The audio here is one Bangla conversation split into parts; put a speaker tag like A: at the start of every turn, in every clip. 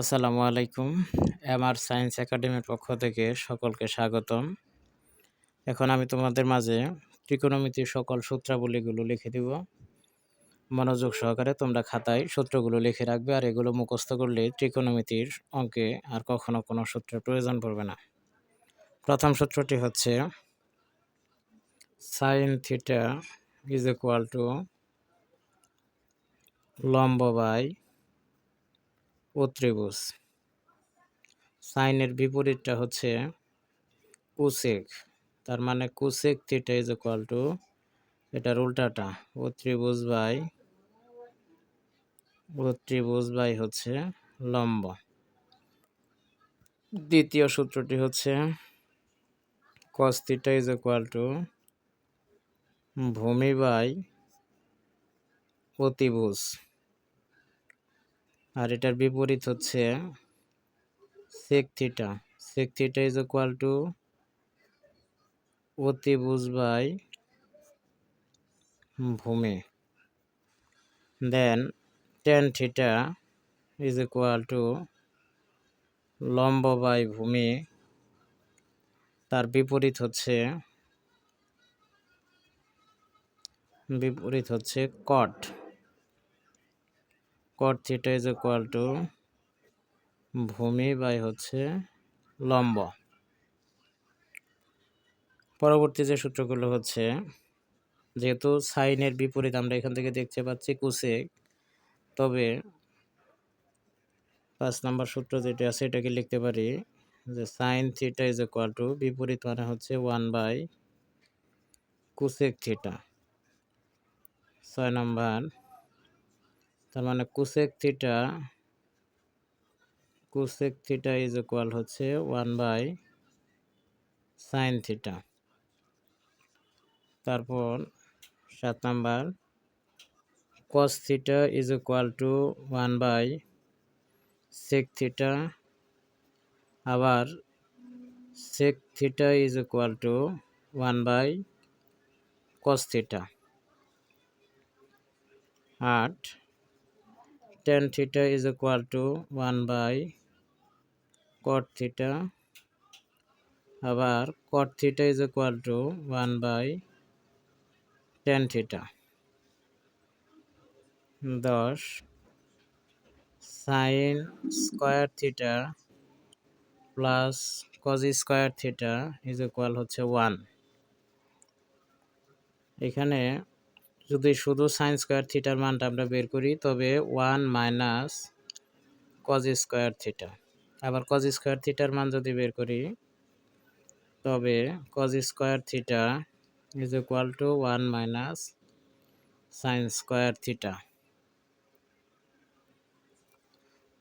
A: আসসালামু আলাইকুম। এমআর সায়েন্স একাডেমির পক্ষ থেকে সকলকে স্বাগতম। এখন আমি তোমাদের মাঝে ত্রিকোণমিতির সকল সূত্রাবলীগুলো লিখে দিব। মনোযোগ সহকারে তোমরা খাতায় সূত্রগুলো লিখে রাখবে আর এগুলো মুখস্থ করলে ত্রিকোণমিতির অঙ্কে আর কখনো কোনো সূত্রের প্রয়োজন পড়বে না। প্রথম সূত্রটি হচ্ছে sine theta is equal to লম্ব বাই ও ত্রিভুজ সাইনের বিপরীতটা হচ্ছে কুসেক। তার মানে cosec theta is equal to এটার উল্টাটা। ও ত্রিভুজ বাই ও ত্রিভুজ বাই হচ্ছে লম্ব। দ্বিতীয় সূত্রটি হচ্ছে cos theta is equal to ভূমি বাই অতিভুজ। আর এটার বিপরীত হচ্ছে sec theta sec theta is equal to অতিভুজ বাই ভূমি। Then tan theta is equal to লম্ব বাই ভূমি। তার বিপরীত হচ্ছে বিপরীত হচ্ছে cot cot theta is equal to ভূমি বাই হচ্ছে লম্ব। পরবর্তী যে সূত্রগুলো হচ্ছে, যেহেতু সাইনের বিপরীত আমরা এখান থেকে দেখতে পাচ্ছি কুসেক তবে পাঁচ নাম্বার সূত্র যেটা আছে এটাকে লিখতে পারি যে sine theta is equal to বিপরীত মানে হচ্ছে ওয়ান বাই কুসেক থিটা ছয় নাম্বার তার মানে cosec theta cosec theta is equal to one by sine theta তারপর সাত number cos theta is equal to one by sec theta আবার sec theta is equal to one by cos theta আট। Tan theta is equal to 1 by cot theta আবার cot theta is equal to 1 by tan theta দশ sine square theta plus cos square theta is equal to one এখানে যদি শুধু সাইন স্কোয়ার থিটার মানটা আমরা বের করি, তবে one minus cos square theta আবার কজ স্কোয়ার থিটার মান যদি বের করি, তবে cos square theta is equal to one minus sine square theta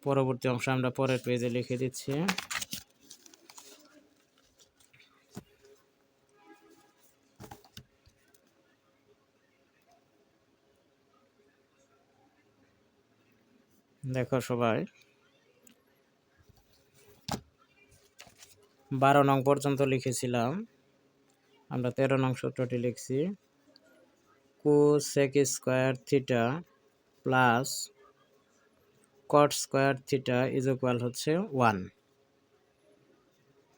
A: পরবর্তী অংশ আমরা পরের পেজে লিখে দিচ্ছি। দেখো সবাই। বারো নং পর্যন্ত লিখেছিলাম। আমরা তেরো নং সূত্রটি লিখছি। Cosec square theta plus cot square theta is equal to one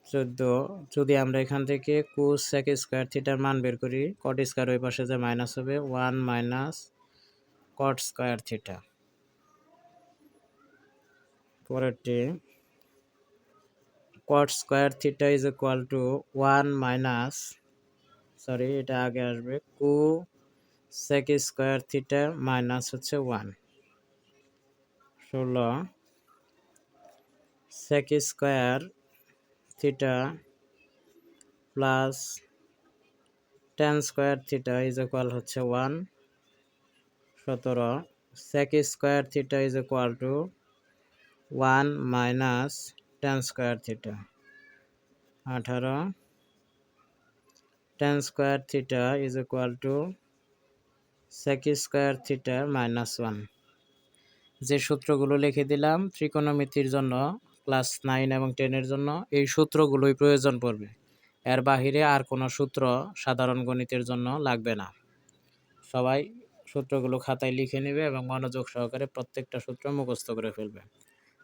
A: চোদ্দ, যদি আমরা এখান থেকে কু সেক স্কোয়ার থিটার মান বের করি কট স্কোয়ার ওই পাশে যে মাইনাস হবে one minus cot square theta পরেরটি cot square theta is equal to one minus sorry এটা আগে আসবে cosec square theta minus হচ্ছে ওয়ান ষোলো sec square theta plus tan square theta is equal to one সতেরো sec square theta is equal to one minus tan square theta. আঠারো tan square theta is equal to sec square theta minus one. যে সূত্রগুলো লিখে দিলাম ত্রিকোণমিতির জন্য, ক্লাস নাইন এবং টেনের জন্য, এই সূত্রগুলোই প্রয়োজন পড়বে। এর বাহিরে আর কোনো সূত্র সাধারণ গণিতের জন্য লাগবে না। সবাই সূত্রগুলো খাতায় লিখে নেবে এবং মনোযোগ সহকারে প্রত্যেকটা সূত্র মুখস্থ করে ফেলবে।